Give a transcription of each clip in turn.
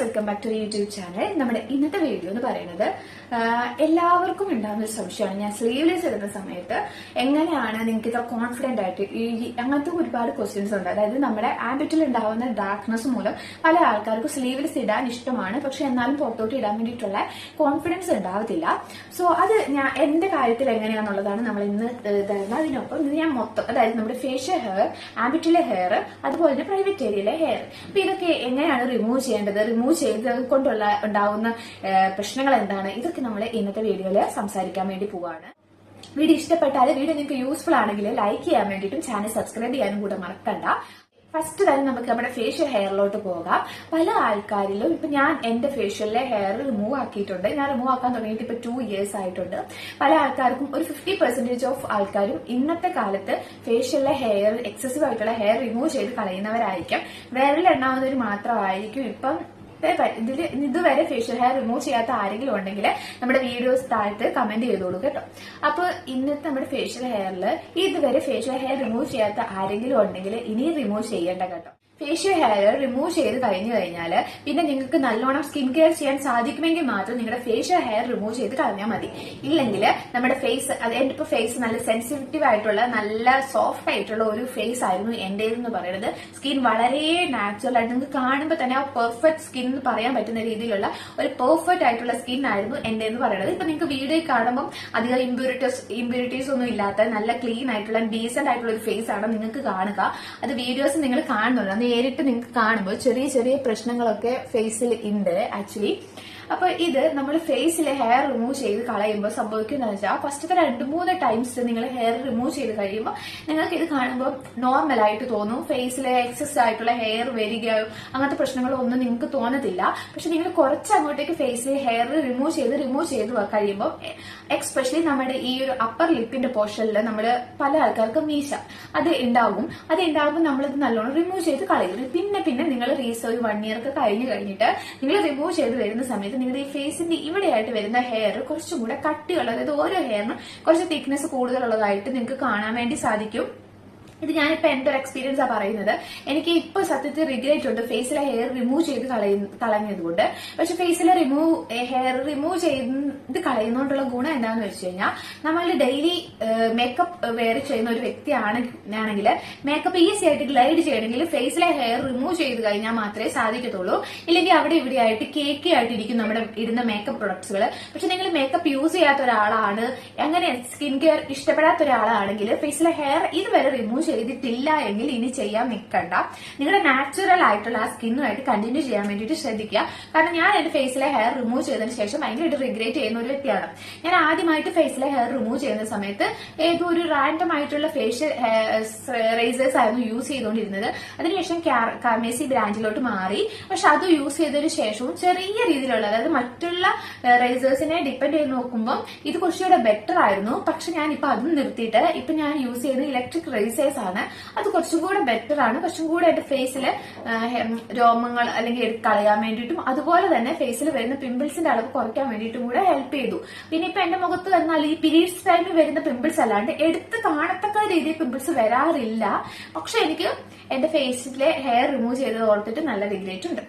Welcome back to YouTube channel. നമ്മുടെ ഇന്നത്തെ video എന്ന് പറയുന്നത് എല്ലാവർക്കും ഉണ്ടാകുന്ന ഒരു സംശയമാണ്. ഞാൻ സ്ലീവ്ലെസ് എടുക്കുന്ന സമയത്ത് എങ്ങനെയാണ് നിങ്ങൾക്ക് ഇത്ര കോൺഫിഡന്റ് ആയിട്ട് ഈ അങ്ങനത്തെ ഒരുപാട് ക്വസ്റ്റ്യൻസ് ഉണ്ട്. അതായത് നമ്മുടെ ആബിറ്റിൽ ഉണ്ടാകുന്ന ഡാർക്ക്നെസ് മൂലം പല ആൾക്കാർക്കും സ്ലീവ്ലെസ് ഇടാൻ ഇഷ്ടമാണ്. പക്ഷെ എന്നാലും പുറത്തോട്ട് ഇടാൻ വേണ്ടിയിട്ടുള്ള കോൺഫിഡൻസ് ഉണ്ടാവത്തില്ല. സോ അത് ഞാൻ എന്റെ കാര്യത്തിൽ എങ്ങനെയാണെന്നുള്ളതാണ് നമ്മൾ ഇന്ന് തരുന്നത് അതിനൊപ്പം ഇത് ഞാൻ മൊത്തം അതായത് നമ്മുടെ ഫേഷ്യൽ ഹെയർ ആബിറ്റിലെ ഹെയർ അതുപോലെ തന്നെ പ്രൈവറ്റ് ഏരിയയിലെ ഹെയർ അപ്പൊ ഇതൊക്കെ എങ്ങനെയാണ് റിമൂവ് ചെയ്യേണ്ടത്? റിമൂവ് ചെയ്തത് കൊണ്ടുള്ള ഉണ്ടാവുന്ന പ്രശ്നങ്ങൾ എന്താണ് ഇതൊക്കെ നമ്മൾ ഇന്നത്തെ വീഡിയോയിൽ സംസാരിക്കാൻ വേണ്ടി പോവാണ്. വീഡിയോ ഇഷ്ടപ്പെട്ടാൽ വീഡിയോ നിങ്ങൾക്ക് യൂസ്ഫുൾ ആണെങ്കിൽ ലൈക്ക് ചെയ്യാൻ വേണ്ടിയിട്ടും ചാനൽ സബ്സ്ക്രൈബ് ചെയ്യാനും കൂടെ മറക്കണ്ട. ഫസ്റ്റ് തന്നെ നമുക്ക് നമ്മുടെ ഫേഷ്യൽ ഹെയറിലോട്ട് പോകാം. പല ആൾക്കാരിലും ഇപ്പൊ ഞാൻ എന്റെ ഫേഷ്യലിലെ ഹെയർ റിമൂവ് ആക്കിയിട്ടുണ്ട്. ഞാൻ റിമൂവ് ആക്കാൻ തുടങ്ങിയിട്ട് ഇപ്പൊ ടു ഇയേഴ്സ് ആയിട്ടുണ്ട്. പല ആൾക്കാർക്കും ഒരു ഫിഫ്റ്റി പെർസെന്റേജ് ഓഫ് ആൾക്കാരും ഇന്നത്തെ കാലത്ത് ഫേഷ്യലിലെ ഹെയർ എക്സസീവ് ആയിട്ടുള്ള ഹെയർ റിമൂവ് ചെയ്ത് കളയുന്നവരായിരിക്കും. വിരലെണ്ണാവുന്നവർ മാത്രമായിരിക്കും ഇപ്പം ഇതിൽ ഇതുവരെ ഫേഷ്യൽ ഹെയർ റിമൂവ് ചെയ്യാത്ത ആരെങ്കിലും ഉണ്ടെങ്കിൽ നമ്മുടെ വീഡിയോസ് താഴത്ത് കമന്റ് ചെയ്തോളൂ കേട്ടോ. അപ്പൊ ഇന്നത്തെ നമ്മുടെ ഫേഷ്യൽ ഹെയറിൽ ഇതുവരെ ഫേഷ്യൽ ഹെയർ റിമൂവ് ചെയ്യാത്ത ആരെങ്കിലും ഉണ്ടെങ്കിൽ ഇനിയും റിമൂവ് ചെയ്യേണ്ട കേട്ടോ. ഫേഷ്യൽ ഹെയർ റിമൂവ് ചെയ്ത് കഴിഞ്ഞു കഴിഞ്ഞാൽ പിന്നെ നിങ്ങൾക്ക് നല്ലോണം സ്കിൻ കെയർ ചെയ്യാൻ സാധിക്കുമെങ്കിൽ മാത്രം നിങ്ങളുടെ ഫേഷ്യൽ ഹെയർ റിമൂവ് ചെയ്ത് കളഞ്ഞാൽ മതി. ഇല്ലെങ്കിൽ നമ്മുടെ ഫേസ് അത് എന്റെ ഇപ്പൊ ഫേസ് നല്ല സെൻസിറ്റീവ് ആയിട്ടുള്ള നല്ല സോഫ്റ്റ് ആയിട്ടുള്ള ഒരു ഫേസ് ആയിരുന്നു എന്റേതെന്ന് പറയുന്നത് സ്കിൻ വളരെ നാച്ചുറൽ ആയിട്ട് നിങ്ങൾക്ക് കാണുമ്പോൾ തന്നെ ആ പെർഫെക്റ്റ് സ്കിൻ എന്ന് പറയാൻ പറ്റുന്ന രീതിയിലുള്ള ഒരു പെർഫെക്റ്റ് ആയിട്ടുള്ള സ്കിൻ ആയിരുന്നു എന്റെ എന്ന് പറയുന്നത് ഇപ്പൊ നിങ്ങൾക്ക് വീഡിയോ കാണുമ്പോൾ അധികം ഇമ്പ്യൂരിറ്റീസ് ഇമ്പ്യൂരിറ്റീസ് ഒന്നും ഇല്ലാത്ത നല്ല ക്ലീൻ ആയിട്ടുള്ള ഡീസന്റ് ആയിട്ടുള്ള ഒരു ഫേസ് ആണ് നിങ്ങൾക്ക് കാണുക. അത് വീഡിയോസ് നിങ്ങൾ കാണുന്നുണ്ട് നേരിട്ട് നിങ്ങൾക്ക് കാണുമ്പോൾ ചെറിയ ചെറിയ പ്രശ്നങ്ങളൊക്കെ ഫേസിൽ ഉണ്ട് ആക്ച്വലി അപ്പൊ ഇത് നമ്മൾ ഫേസിലെ ഹെയർ റിമൂവ് ചെയ്ത് കളയുമ്പോൾ സംഭവിക്കുന്നത് വെച്ചാൽ ഫസ്റ്റത്തെ രണ്ട് മൂന്ന് ടൈംസ് നിങ്ങൾ ഹെയർ റിമൂവ് ചെയ്ത് കഴിയുമ്പോൾ നിങ്ങൾക്ക് ഇത് കാണുമ്പോൾ നോർമൽ ആയിട്ട് തോന്നും. ഫേസിലെ എക്സസ് ആയിട്ടുള്ള ഹെയർ വരികയോ അങ്ങനത്തെ പ്രശ്നങ്ങളോ ഒന്നും നിങ്ങൾക്ക് തോന്നത്തില്ല. പക്ഷെ നിങ്ങൾ കുറച്ച് അങ്ങോട്ടേക്ക് ഫേസിലെ ഹെയർ റിമൂവ് ചെയ്ത് റിമൂവ് ചെയ്ത് കഴിയുമ്പോൾ എക്സ്പെഷ്യലി നമ്മുടെ ഈ ഒരു അപ്പർ ലിപ്പിന്റെ പോർഷനിൽ നമ്മൾ പല ആൾക്കാർക്കും മീശ. അത് ഉണ്ടാകും അത് ഉണ്ടാകുമ്പോൾ നമ്മളിത് നല്ലോണം റിമൂവ് ചെയ്ത് കളയും. പിന്നെ പിന്നെ നിങ്ങൾ റീസർവ് വൺ ഇയർ ഒക്കെ കഴിഞ്ഞ് കഴിഞ്ഞിട്ട് നിങ്ങൾ റിമൂവ് ചെയ്ത് വരുന്ന സമയത്ത് നിങ്ങളുടെ ഈ ഫേസിന്റെ ഇവിടെയായിട്ട് വരുന്ന ഹെയർ കുറച്ചും കൂടെ കട്ടിയുള്ള അതായത് ഓരോ ഹെയറിനും കുറച്ച് തിക്നെസ് കൂടുതലുള്ളതായിട്ട് നിങ്ങൾക്ക് കാണാൻ വേണ്ടി സാധിക്കും. ഇത് ഞാനിപ്പോ എന്റെ ഒരു എക്സ്പീരിയൻസ് ആ പറയുന്നത്. എനിക്ക് ഇപ്പൊ സത്യത്തിൽ റിഗ്രേറ്റ് ഉണ്ട്. ഫേസിലെ ഹെയർ റിമൂവ് ചെയ്ത് കളഞ്ഞത് കൊണ്ട് പക്ഷെ ഫേസിലെ റിമൂവ് ഹെയർ റിമൂവ് ചെയ്ത് കളയുന്നതുകൊണ്ടുള്ള ഗുണം എന്താണെന്ന് വെച്ച് കഴിഞ്ഞാൽ നമ്മൾ ഡെയിലി മേക്കപ്പ് വെയർ ചെയ്യുന്ന ഒരു വ്യക്തിയാണെങ്കിൽ മേക്കപ്പ് ഈസി ആയിട്ട് ഗ്ലൈഡ് ചെയ്യണമെങ്കിൽ ഫേസിലെ ഹെയർ റിമൂവ് ചെയ്ത് കഴിഞ്ഞാൽ മാത്രമേ സാധിക്കത്തുള്ളൂ. ഇല്ലെങ്കിൽ അവിടെ ഇവിടെ ആയിട്ട് കേക്കി ആയിട്ടിരിക്കും നമ്മുടെ ഇടുന്ന മേക്കപ്പ് പ്രൊഡക്ട്സുകൾ പക്ഷെ നിങ്ങൾ മേക്കപ്പ് യൂസ് ചെയ്യാത്ത ഒരാളാണ് അങ്ങനെ സ്കിൻ കെയർ ഇഷ്ടപ്പെടാത്ത ഒരാളാണെങ്കിൽ ഫേസിലെ ഹെയർ ഇതുവരെ റിമൂവ് ചെയ്തിട്ടില്ല എങ്കിൽ ഇനി ചെയ്യാൻ നിൽക്കണ്ട. നിങ്ങളുടെ നാച്ചുറൽ ആയിട്ടുള്ള ആ സ്കിന്നുമായിട്ട് കണ്ടിന്യൂ ചെയ്യാൻ വേണ്ടിയിട്ട് ശ്രദ്ധിക്കുക. കാരണം ഞാൻ എന്റെ ഫേസിലെ ഹെയർ റിമൂവ് ചെയ്തതിന് ശേഷം ഭയങ്കരമായിട്ട് റിഗ്രേറ്റ് ചെയ്യുന്ന ഒരു വ്യക്തിയാണ്. ഞാൻ ആദ്യമായിട്ട് ഫേസിലെ ഹെയർ റിമൂവ് ചെയ്യുന്ന സമയത്ത് ഏതോ ഒരു റാൻഡം ആയിട്ടുള്ള ഫേഷ്യൽ റേസേഴ്സ് ആയിരുന്നു യൂസ് ചെയ്തുകൊണ്ടിരുന്നത്. അതിനുശേഷം കാർമേസി ബ്രാൻഡിലോട്ട് മാറി. പക്ഷെ അത് യൂസ് ചെയ്തതിനു ശേഷവും ചെറിയ രീതിയിലുള്ള അതായത് മറ്റുള്ള റേസേഴ്സിനെ ഡിപ്പെൻഡ് ചെയ്ത് നോക്കുമ്പോൾ ഇത് കുറച്ചുകൂടെ ബെറ്റർ ആയിരുന്നു. പക്ഷെ ഞാൻ ഇപ്പൊ അതും നിർത്തിയിട്ട് ഇപ്പൊ ഞാൻ യൂസ് ചെയ്യുന്ന ഇലക്ട്രിക് റേസേഴ്സ് ആണ്. അത് കുറച്ചും കൂടെ ബെറ്റർ ആണ്. കുറച്ചും കൂടെ എന്റെ ഫേസിൽ രോമങ്ങൾ അല്ലെങ്കിൽ കളയാൻ വേണ്ടിയിട്ടും അതുപോലെ തന്നെ ഫേസിൽ വരുന്ന പിമ്പിൾസിന്റെ അളവ് കുറയ്ക്കാൻ വേണ്ടിയിട്ടും കൂടെ ഹെൽപ്പ് ചെയ്തു. പിന്നെ ഇപ്പൊ എന്റെ മുഖത്ത് വന്നാൽ ഈ പീരീഡ്സ് ടൈമിൽ വരുന്ന പിമ്പിൾസ് അല്ലാണ്ട് എടുത്ത് കാണത്തക്ക രീതിയിൽ പിമ്പിൾസ് വരാറില്ല. പക്ഷെ എനിക്ക് എന്റെ ഫേസിലെ ഹെയർ റിമൂവ് ചെയ്തത് ഓർത്തിട്ട് നല്ല റിഗ്രേറ്റ് ഉണ്ട്.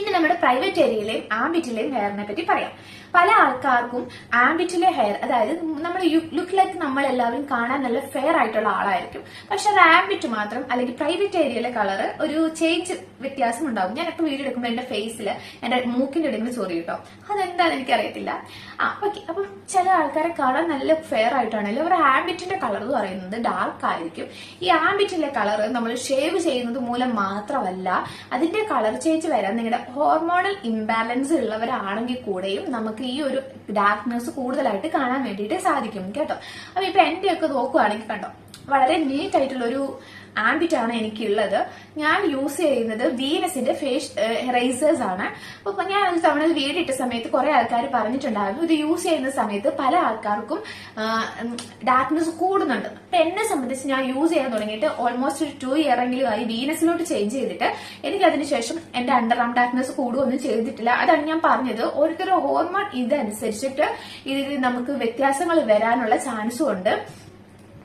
ഇനി നമ്മുടെ പ്രൈവറ്റ് ഏരിയയിലെയും ആംബിറ്റിലെയും ഹെയറിനെ പറ്റി പറയാം. പല ആൾക്കാർക്കും ആംബിറ്റിലെ ഹെയർ അതായത് നമ്മൾ ലുക്ക് ലൈക്ക് നമ്മൾ എല്ലാവരും കാണാൻ നല്ല ഫെയർ ആയിട്ടുള്ള ആളായിരിക്കും. പക്ഷെ അത് ആംബിറ്റ് മാത്രം അല്ലെങ്കിൽ പ്രൈവറ്റ് ഏരിയയിലെ കളർ ഒരു ചേഞ്ച് വ്യത്യാസം ഉണ്ടാവും. ഞാൻ എപ്പോൾ വീഡിയോ എടുക്കുമ്പോൾ എന്റെ ഫേസിൽ എന്റെ മൂക്കിന്റെ ഇടയിൽ സോറി കേട്ടോ അതെന്താണെന്ന് എനിക്കറിയത്തില്ല. ആ ഓക്കെ അപ്പം ചില ആൾക്കാരെ കാണാൻ നല്ല ഫെയർ ആയിട്ടാണെങ്കിലും അവരുടെ ആംബിറ്റിന്റെ കളർ എന്ന് പറയുന്നത് ഡാർക്ക് ആയിരിക്കും. ഈ ആംബിറ്റിലെ കളർ നമ്മൾ ഷേവ് ചെയ്യുന്നത് മൂലം മാത്രമല്ല അതിന്റെ കളർ ചേഞ്ച് വരാൻ നിങ്ങളുടെ ഹോർമോണൽ ഇംബാലൻസ് ഉള്ളവരാണെങ്കിൽ കൂടെയും നമുക്ക് ഈ ഒരു ഡാർക്ക്നെസ് കൂടുതലായിട്ട് കാണാൻ വേണ്ടിയിട്ട് സാധിക്കും കേട്ടോ. അപ്പൊ ഇപ്പൊ എന്റെ ഒക്കെ നോക്കുവാണെങ്കിൽ കണ്ടോ വളരെ നീറ്റ് ആയിട്ടുള്ള ഒരു ആംബിറ്റ് ആണ് എനിക്കുള്ളത്. ഞാൻ യൂസ് ചെയ്യുന്നത് വീനസിന്റെ ഫേസ് റൈസേഴ്സ് ആണ്. അപ്പൊ ഞാൻ ഒരു തവണ വീടിട്ട സമയത്ത് കുറെ ആൾക്കാർ പറഞ്ഞിട്ടുണ്ടായിരുന്നു. ഇത് യൂസ് ചെയ്യുന്ന സമയത്ത് പല ആൾക്കാർക്കും ഡാർക്ക്നെസ് കൂടുന്നുണ്ട്. അപ്പൊ എന്നെ സംബന്ധിച്ച് ഞാൻ യൂസ് ചെയ്യാൻ തുടങ്ങിയിട്ട് ഓൾമോസ്റ്റ് ഒരു ടു ഇയർ എങ്കിലും ആയി വീനസിലോട്ട് ചേഞ്ച് ചെയ്തിട്ട് എനിക്ക് അതിനുശേഷം എന്റെ അണ്ടർ ആം ഡാർക്ക്നെസ് കൂടുകയൊന്നും ചെയ്തിട്ടില്ല. അതാണ് ഞാൻ പറഞ്ഞത്. ഓരോരുത്തരുടെ ഹോർമോൺ ഇതനുസരിച്ചിട്ട് ഇതിൽ നമുക്ക് വ്യത്യാസങ്ങൾ വരാനുള്ള ചാൻസും ഉണ്ട്.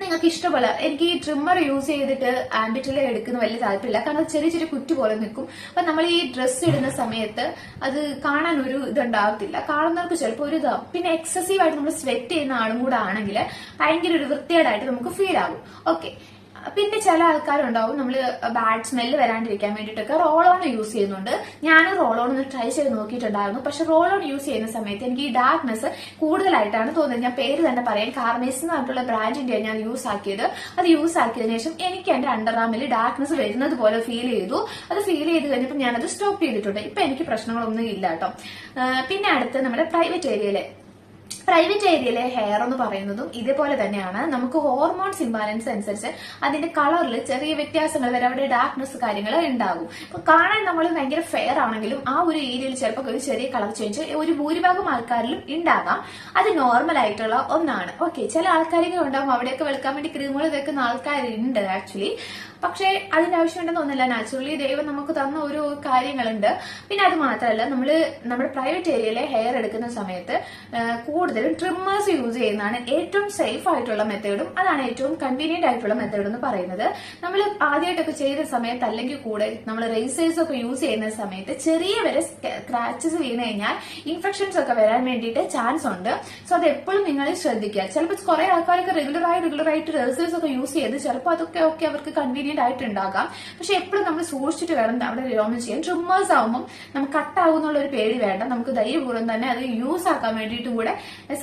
നിങ്ങൾക്ക് ഇഷ്ടമുള്ള എനിക്ക് ഈ ട്രിമ്മർ യൂസ് ചെയ്തിട്ട് ആംബിറ്റിൽ എടുക്കുന്ന വലിയ താല്പര്യമില്ല. കാരണം ചെറിയ ചെറിയ കുറ്റ് പോലെ നിൽക്കും. അപ്പൊ നമ്മൾ ഈ ഡ്രസ്സ് ഇടുന്ന സമയത്ത് അത് കാണാൻ ഒരു ഇതുണ്ടാവത്തില്ല. കാണുന്നവർക്ക് ചിലപ്പോൾ ഒരു ഇതാവും പിന്നെ എക്സസീവ് ആയിട്ട് നമ്മൾ സ്വെറ്റ് ചെയ്യുന്ന ആളും കൂടെ ആണെങ്കിൽ ഭയങ്കര ഒരു വൃത്തികേടായിട്ട് നമുക്ക് ഫീൽ ആകും. ഓക്കെ പിന്നെ ചില ആൾക്കാരുണ്ടാവും നമ്മൾ ബാഡ് സ്മെല്ല് വരാണ്ടിരിക്കാൻ വേണ്ടിയിട്ടൊക്കെ റോൾ ഓൺ യൂസ് ചെയ്യുന്നുണ്ട്. ഞാൻ റോൾ ഓൺ ഒന്ന് ട്രൈ ചെയ്ത് നോക്കിയിട്ടുണ്ടായിരുന്നു. പക്ഷെ റോൾ ഓൺ യൂസ് ചെയ്യുന്ന സമയത്ത് എനിക്ക് ഈ ഡാർക്ക്നെസ് കൂടുതലായിട്ടാണ് തോന്നുന്നത്. ഞാൻ പേര് തന്നെ പറയാം. കാർമേസ് എന്ന് പറഞ്ഞിട്ടുള്ള ബ്രാൻഡിന്റെ ഞാൻ യൂസ് ആക്കിയത്. അത് യൂസ് ആക്കിയതിനു ശേഷം എനിക്ക് എന്റെ അണ്ടർആമിൽ ഡാർക്ക്നെസ് വരുന്നത് പോലെ ഫീൽ ചെയ്തു. അത് ഫീൽ ചെയ്ത് കഴിഞ്ഞപ്പോൾ ഞാനത് സ്റ്റോപ്പ് ചെയ്തിട്ടുണ്ട്. ഇപ്പൊ എനിക്ക് പ്രശ്നങ്ങളൊന്നും ഇല്ല കേട്ടോ. പിന്നെ അടുത്ത് നമ്മുടെ പ്രൈവറ്റ് ഏരിയയിലെ പ്രൈവറ്റ് ഏരിയയിലെ ഹെയർ എന്ന് പറയുന്നതും ഇതേപോലെ തന്നെയാണ്. നമുക്ക് ഹോർമോൺസ് ഇംബാലൻസ് അനുസരിച്ച് അതിന്റെ കളറിൽ ചെറിയ വ്യത്യാസങ്ങൾ വരെ അവിടെ ഡാർക്ക്നെസ് കാര്യങ്ങൾ ഉണ്ടാകും. ഇപ്പൊ കാണാൻ നമ്മൾ ഭയങ്കര ഫെയർ ആണെങ്കിലും ആ ഒരു ഏരിയയിൽ ചിലപ്പോൾ ഒരു ചെറിയ കളർ ചേഞ്ച് ഒരു ഭൂരിഭാഗം ആൾക്കാരിലും ഉണ്ടാകാം. അത് നോർമൽ ആയിട്ടുള്ള ഒന്നാണ്. ഓക്കെ ചില ആൾക്കാരൊക്കെ ഉണ്ടാകും അവിടെയൊക്കെ വെളുക്കാൻ വേണ്ടി ക്രീമുകൾ തേക്കുന്ന ആൾക്കാരുണ്ട് ആക്ച്വലി പക്ഷേ അതിനാവശ്യമുണ്ടെന്ന് തോന്നില്ല നാച്ചുറലി ദൈവം നമുക്ക് തന്ന ഒരു കാര്യങ്ങളുണ്ട്. പിന്നെ അത് മാത്രമല്ല നമ്മൾ നമ്മുടെ പ്രൈവറ്റ് ഏരിയയിലെ ഹെയർ എടുക്കുന്ന സമയത്ത് കൂടുതലും ട്രിമ്മേഴ്സ് യൂസ് ചെയ്യുന്നതാണ് ഏറ്റവും സേഫ് ആയിട്ടുള്ള മെത്തേഡും അതാണ് ഏറ്റവും കൺവീനിയന്റ് ആയിട്ടുള്ള മെത്തേഡ് എന്ന് പറയുന്നത്. നമ്മൾ ആദ്യമായിട്ടൊക്കെ ചെയ്ത സമയത്ത് അല്ലെങ്കിൽ കൂടെ നമ്മൾ റേസേഴ്സ് ഒക്കെ യൂസ് ചെയ്യുന്ന സമയത്ത് ചെറിയ വരെ സ്ക്രാച്ചസ് വീണ് കഴിഞ്ഞാൽ ഇൻഫെക്ഷൻസ് ഒക്കെ വരാൻ വേണ്ടിയിട്ട് ചാൻസ് ഉണ്ട്. സോ അത് എപ്പോഴും നിങ്ങൾ ശ്രദ്ധിക്കുക. ചിലപ്പോൾ കുറെ ആൾക്കാരൊക്കെ റെഗുലറായി റെഗുലറായിട്ട് റേസേഴ്സ് ഒക്കെ യൂസ് ചെയ്ത് ചിലപ്പോൾ അതൊക്കെ ഒക്കെ അവർക്ക് കൺവീനിയന്റ് ആയിട്ടുണ്ടാകാം. പക്ഷെ എപ്പോഴും നമ്മൾ സൂക്ഷിച്ചിട്ട് വേണം അവിടെ രോമം ചെയ്യാൻ. ട്രിമ്മേഴ്സ് ആവുമ്പോൾ നമുക്ക് കട്ടാകുന്നുള്ള ഒരു പേടി വേണ്ട. നമുക്ക് ധൈര്യപൂർവം തന്നെ അത് യൂസ് ആക്കാൻ വേണ്ടിയിട്ടും കൂടെ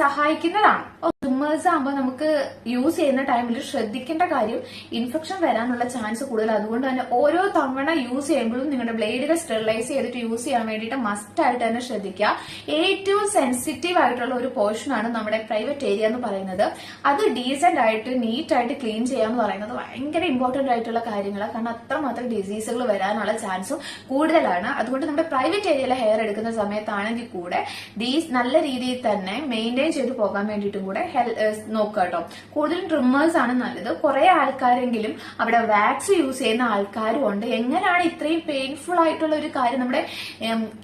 സഹായിക്കുന്നതാണ്. ട്രിമ്മേഴ്സ് ആകുമ്പോൾ നമുക്ക് യൂസ് ചെയ്യുന്ന ടൈമിൽ ശ്രദ്ധിക്കേണ്ട കാര്യം ഇൻഫെക്ഷൻ വരാനുള്ള ചാൻസ് കൂടുതൽ അതുകൊണ്ട് തന്നെ ഓരോ തവണ യൂസ് ചെയ്യുമ്പോഴും നിങ്ങളുടെ ബ്ലേഡുകൾ സ്റ്റെറിലൈസ് ചെയ്തിട്ട് യൂസ് ചെയ്യാൻ വേണ്ടിയിട്ട് മസ്റ്റ് ആയിട്ട് തന്നെ ശ്രദ്ധിക്കുക. ഏറ്റവും സെൻസിറ്റീവ് ആയിട്ടുള്ള ഒരു പോർഷനാണ് നമ്മുടെ പ്രൈവറ്റ് ഏരിയ എന്ന് പറയുന്നത്. അത് ഡീസെന്റ് ആയിട്ട് നീറ്റ് ആയിട്ട് ക്ലീൻ എന്ന് പറയുന്നത് ഭയങ്കര ഇമ്പോർട്ടന്റ് ആയിട്ടുള്ള കാര്യങ്ങളാണ് കാരണം അത്രമാത്രം ഡിസീസുകൾ വരാനുള്ള ചാൻസും കൂടുതലാണ്. അതുകൊണ്ട് നമ്മുടെ പ്രൈവറ്റ് ഏരിയയിലെ ഹെയർ എടുക്കുന്ന സമയത്താണെങ്കിൽ കൂടെ ഡീസ് നല്ല രീതിയിൽ തന്നെ മെയിന്റെയിൻ ചെയ്ത് പോകാൻ വേണ്ടിയിട്ടും കൂടെ നോക്കുക കേട്ടോ. കൂടുതലും ട്രിമ്മേഴ്സ് ആണ് നല്ലത്. കുറെ ആൾക്കാരെങ്കിലും അവിടെ വാക്സ് യൂസ് ചെയ്യുന്ന ആൾക്കാരും ഉണ്ട്. എങ്ങനെയാണ് ഇത്രയും പെയിൻഫുൾ ആയിട്ടുള്ള ഒരു കാര്യം നമ്മുടെ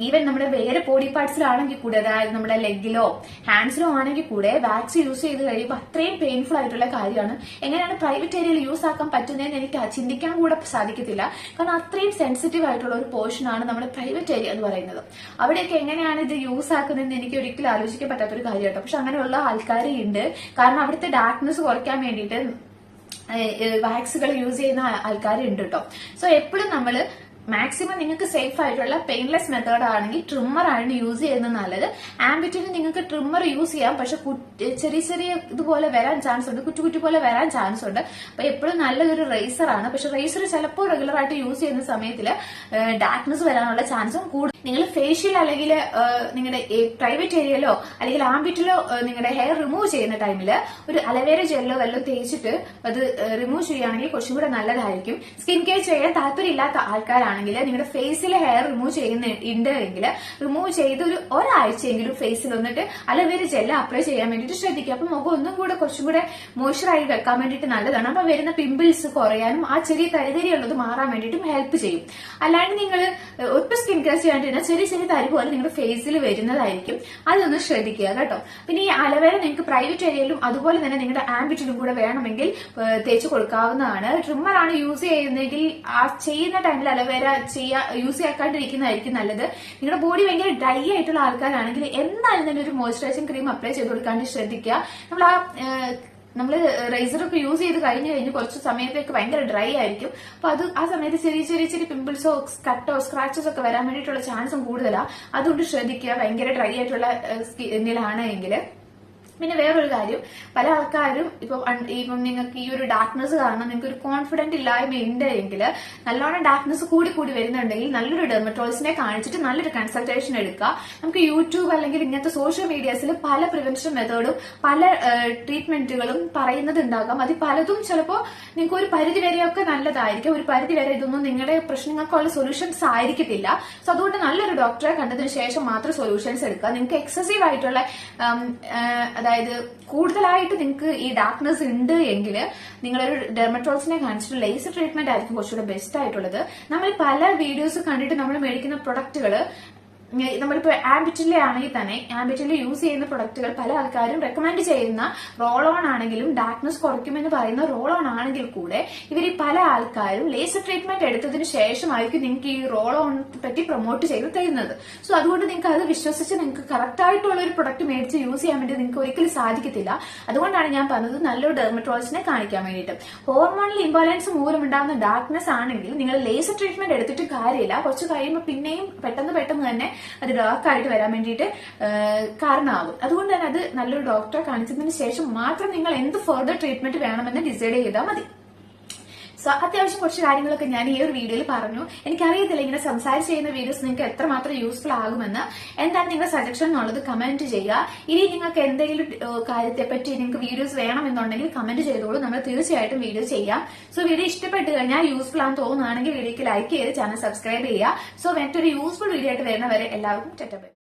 ഈവൻ നമ്മുടെ വേറെ ബോഡി പാർട്സിലാണെങ്കിൽ കൂടെ അതായത് നമ്മുടെ ലെഗിലോ ഹാൻഡ്സിലോ ആണെങ്കിൽ കൂടെ വാക്സ് യൂസ് ചെയ്ത് കഴിയുമ്പോൾ അത്രയും പെയിൻഫുൾ ആയിട്ടുള്ള കാര്യമാണ്. എങ്ങനെയാണ് പ്രൈവറ്റ് ഏരിയയിൽ യൂസ് ആക്കാൻ പറ്റുന്നതെന്ന് എനിക്ക് ചിന്തിക്കാൻ കൂടെ സാധിക്കത്തില്ല. കാരണം അത്രയും സെൻസിറ്റീവ് ആയിട്ടുള്ള ഒരു പോർഷൻ ആണ് നമ്മുടെ പ്രൈവറ്റ് ഏരിയ എന്ന് പറയുന്നത്. അവിടെയൊക്കെ എങ്ങനെയാണ് ഇത് യൂസ് ആക്കുന്നതെന്ന് എനിക്ക് ഒരിക്കലും ആലോചിക്കാൻ പറ്റാത്തൊരു കാര്യം കേട്ടോ പക്ഷെ അങ്ങനെയുള്ള ആൾക്കാരും കാരണം അവിടുത്തെ ഡാർക്ക്നെസ് കുറയ്ക്കാൻ വേണ്ടിയിട്ട് വാക്സുകൾ യൂസ് ചെയ്യുന്ന ആൾക്കാരുണ്ട് കേട്ടോ സോ എപ്പോഴും നമ്മൾ മാക്സിമം നിങ്ങൾക്ക് സേഫ് ആയിട്ടുള്ള പെയിൻലെസ് മെത്തേഡ് ആണെങ്കിൽ ട്രിമ്മർ ആണ് യൂസ് ചെയ്യുന്നത് നല്ലത്. ആംബിറ്റിന് നിങ്ങൾക്ക് ട്രിമ്മർ യൂസ് ചെയ്യാം. പക്ഷെ ചെറിയ ചെറിയ ഇതുപോലെ വരാൻ ചാൻസ് ഉണ്ട്. കുറ്റി കുറ്റി പോലെ വരാൻ ചാൻസ് ഉണ്ട്. അപ്പൊ എപ്പോഴും നല്ലൊരു റേസർ ആണ്. പക്ഷെ റേസർ ചിലപ്പോൾ റെഗുലർ ആയിട്ട് യൂസ് ചെയ്യുന്ന സമയത്തിൽ ഡാർക്ക്നെസ് വരാനുള്ള ചാൻസും കൂടുതൽ നിങ്ങൾ ഫേഷ്യൽ അല്ലെങ്കിൽ നിങ്ങളുടെ പ്രൈവറ്റ് ഏരിയയിലോ അല്ലെങ്കിൽ ആംബിറ്റിലോ നിങ്ങളുടെ ഹെയർ റിമൂവ് ചെയ്യുന്ന ടൈമിൽ ഒരു അലവേര ജെല്ലോ വല്ലതും തേച്ചിട്ട് അത് റിമൂവ് ചെയ്യുകയാണെങ്കിൽ കുറച്ചും കൂടെ നല്ലതായിരിക്കും. സ്കിൻ കെയർ ചെയ്യാൻ താല്പര്യമില്ലാത്ത ആൾക്കാരാണെങ്കിൽ നിങ്ങളുടെ ഫേസിൽ ഹെയർ റിമൂവ് ചെയ്യുന്ന ഉണ്ട് എങ്കിൽ റിമൂവ് ചെയ്ത് ഒരു ഒരാഴ്ചയെങ്കിലും ഫേസിൽ വന്നിട്ട് അലവേര ജെല്ല് അപ്ലൈ ചെയ്യാൻ വേണ്ടിയിട്ട് ശ്രദ്ധിക്കുക. അപ്പൊ മുഖം ഒന്നും കൂടെ കുറച്ചും കൂടെ മോയ്സ്ചറായി വെക്കാൻ വേണ്ടിയിട്ട് നല്ലതാണ്. അപ്പൊ വരുന്ന പിമ്പിൾസ് കുറയാനും ആ ചെറിയ തരിതരി ഉള്ളത് മാറാൻ വേണ്ടിട്ടും ഹെൽപ്പ് ചെയ്യും. അല്ലാണ്ട് നിങ്ങൾ ഒട്ടും സ്കിൻ കെയർ ചെയ്യാണ്ടിരുന്ന ചെറിയ ചെറിയ തരി പോലെ നിങ്ങളുടെ ഫേസിൽ വരുന്നതായിരിക്കും. അതൊന്ന് ശ്രദ്ധിക്കുക കേട്ടോ. പിന്നെ ഈ അലവേര നിങ്ങൾക്ക് പ്രൈവറ്റ് ഏരിയയിലും അതുപോലെ തന്നെ നിങ്ങളുടെ ആംബിറ്റിലും കൂടെ വേണമെങ്കിൽ തേച്ച് കൊടുക്കാവുന്നതാണ്. ട്രിമ്മർ ആണ് യൂസ് ചെയ്യുന്നതെങ്കിൽ ആ ചെയ്യുന്ന ടൈമിൽ അലവേര ചെയ്യാ യൂസ് ചെയ്യാക്കാണ്ടിരിക്കുന്നതായിരിക്കും നല്ലത്. നിങ്ങളുടെ ബോഡി ഭയങ്കര ഡ്രൈ ആയിട്ടുള്ള ആൾക്കാരാണെങ്കിൽ എന്തായാലും തന്നെ ഒരു മോയ്സ്ചറൈസിങ് ക്രീം അപ്ലൈ ചെയ്ത് കൊടുക്കാണ്ട് ശ്രദ്ധിക്കുക. നമ്മൾ ആ നമ്മൾ റൈസർ ഒക്കെ യൂസ് ചെയ്ത് കഴിഞ്ഞ് കഴിഞ്ഞ് കുറച്ച് സമയത്തേക്ക് ഭയങ്കര ഡ്രൈ ആയിരിക്കും. അപ്പൊ അത് ആ സമയത്ത് ചെറിയ ചെറിയ ചെറിയ പിമ്പിൾസോ കട്ടോ സ്ക്രാച്ചസ് ഒക്കെ വരാൻ വേണ്ടിയിട്ടുള്ള ചാൻസും കൂടുതലാണ് അതുകൊണ്ട് ശ്രദ്ധിക്കുക. ഭയങ്കര ഡ്രൈ ആയിട്ടുള്ള സ്കിന്നിലാണ് എങ്കിൽ പിന്നെ വേറൊരു കാര്യം പല ആൾക്കാരും ഇപ്പൊ ഇപ്പം നിങ്ങൾക്ക് ഈ ഒരു ഡാർക്ക്നെസ് കാരണം നിങ്ങൾക്ക് ഒരു കോൺഫിഡന്റ് ഇല്ലായ്മ ഉണ്ട് എങ്കിൽ നല്ലോണം ഡാർക്ക്നെസ് കൂടി കൂടി വരുന്നുണ്ടെങ്കിൽ നല്ലൊരു ഡെർമറ്റോളജിനെ കാണിച്ചിട്ട് നല്ലൊരു കൺസൾട്ടേഷൻ എടുക്കുക. നമുക്ക് യൂട്യൂബ് അല്ലെങ്കിൽ ഇങ്ങനത്തെ സോഷ്യൽ മീഡിയാസിൽ പല പ്രിവെൻഷൻ മെത്തേഡും പല ട്രീറ്റ്മെന്റുകളും പറയുന്നത് ഉണ്ടാകാം. അതിൽ പലതും ചിലപ്പോൾ നിങ്ങൾക്ക് ഒരു പരിധി വരെയൊക്കെ നല്ലതായിരിക്കും. ഒരു പരിധി വരെ ഇതൊന്നും നിങ്ങളുടെ പ്രശ്നങ്ങൾക്കുള്ള സൊല്യൂഷൻസ് ആയിരിക്കത്തില്ല. സോ അതുകൊണ്ട് നല്ലൊരു ഡോക്ടറെ കണ്ടതിന് ശേഷം മാത്രം സൊല്യൂഷൻസ് എടുക്കുക. നിങ്ങൾക്ക് എക്സസീവ് ആയിട്ടുള്ള അതായത് കൂടുതലായിട്ട് നിങ്ങൾക്ക് ഈ ഡാർക്ക്നെസ് ഉണ്ട് എങ്കിൽ നിങ്ങളൊരു ഡെർമറ്റോളജിനെ കാണിച്ചിട്ട് ലേസർ ട്രീറ്റ്മെന്റ് ആയിരിക്കും കുറച്ചുകൂടെ ബെസ്റ്റ് ആയിട്ടുള്ളത്. നമ്മൾ പല വീഡിയോസ് കണ്ടിട്ട് നമ്മൾ മേടിക്കുന്ന പ്രൊഡക്റ്റുകൾ നമ്മളിപ്പോ ആംബിറ്റിലെ ആണെങ്കിൽ തന്നെ ആംബിറ്റിൽ യൂസ് ചെയ്യുന്ന പ്രൊഡക്റ്റുകൾ പല ആൾക്കാരും റെക്കമെൻഡ് ചെയ്യുന്ന റോൾ ഓൺ ആണെങ്കിലും ഡാർക്ക്നെസ് കുറയ്ക്കുമെന്ന് പറയുന്ന റോൾ ഓൺ ആണെങ്കിൽ കൂടെ ഇവർ പല ആൾക്കാരും ലേസർ ട്രീറ്റ്മെന്റ് എടുത്തതിന് ശേഷമായിരിക്കും നിങ്ങൾക്ക് ഈ റോൾ ഓൺ പറ്റി പ്രൊമോട്ട് ചെയ്ത് തരുന്നത്. സോ അതുകൊണ്ട് നിങ്ങൾക്ക് അത് വിശ്വസിച്ച് നിങ്ങൾക്ക് കറക്റ്റ് ആയിട്ടുള്ള ഒരു പ്രൊഡക്റ്റ് മേടിച്ച് യൂസ് ചെയ്യാൻ വേണ്ടി നിങ്ങൾക്ക് ഒരിക്കലും സാധിക്കത്തില്ല. അതുകൊണ്ടാണ് ഞാൻ പറഞ്ഞത് നല്ലൊരു ഡെർമറ്റോളജിനെ കാണിക്കാൻ വേണ്ടിയിട്ട്. ഹോർമോണൽ ഇംബാലൻസ് മൂലം ഉണ്ടാകുന്ന ഡാർക്ക്നെസ് ആണെങ്കിൽ നിങ്ങൾ ലേസർ ട്രീറ്റ്മെന്റ് എടുത്തിട്ട് കാര്യമില്ല. കുറച്ച് കഴിയുമ്പോൾ പിന്നെയും പെട്ടെന്ന് പെട്ടെന്ന് തന്നെ അത് ഡാർക്ക് ആയിട്ട് വരാൻ വേണ്ടിയിട്ട് കാരണമാകും. അതുകൊണ്ട് തന്നെ അത് നല്ലൊരു ഡോക്ടറെ കാണിച്ചതിന് ശേഷം മാത്രം നിങ്ങൾ എന്ത് ഫെർദർ ട്രീറ്റ്മെന്റ് വേണമെന്ന് ഡിസൈഡ് ചെയ്താൽ മതി. സോ അത്യാവശ്യം കുറച്ച് കാര്യങ്ങളൊക്കെ ഞാൻ ഈ ഒരു വീഡിയോയിൽ പറഞ്ഞു. എനിക്കറിയത്തില്ല ഇങ്ങനെ സംസാരിച്ച് ചെയ്യുന്ന വീഡിയോസ് നിങ്ങൾക്ക് എത്രമാത്രം യൂസ്ഫുൾ ആകുമെന്ന്. എന്താണ് നിങ്ങളുടെ സജഷൻ എന്നുള്ളത് കമന്റ് ചെയ്യുക. ഇനി നിങ്ങൾക്ക് എന്തെങ്കിലും കാര്യത്തെപ്പറ്റി നിങ്ങൾക്ക് വീഡിയോസ് വേണമെന്നുണ്ടെങ്കിൽ കമന്റ് ചെയ്തോളൂ. നമ്മൾ തീർച്ചയായിട്ടും വീഡിയോ ചെയ്യാം. സോ വീഡിയോ ഇഷ്ടപ്പെട്ട് കഴിഞ്ഞാൽ യൂസ്ഫുൾ ആണെന്ന് തോന്നുകയാണെങ്കിൽ വീഡിയോക്ക് ലൈക്ക് ചെയ്ത് ചാനൽ സബ്സ്ക്രൈബ് ചെയ്യുക. സോ മറ്റൊരു യൂസ്ഫുൾ വീഡിയോ ആയിട്ട് വരുന്നവരെ എല്ലാവർക്കും ടെറ്റബൈ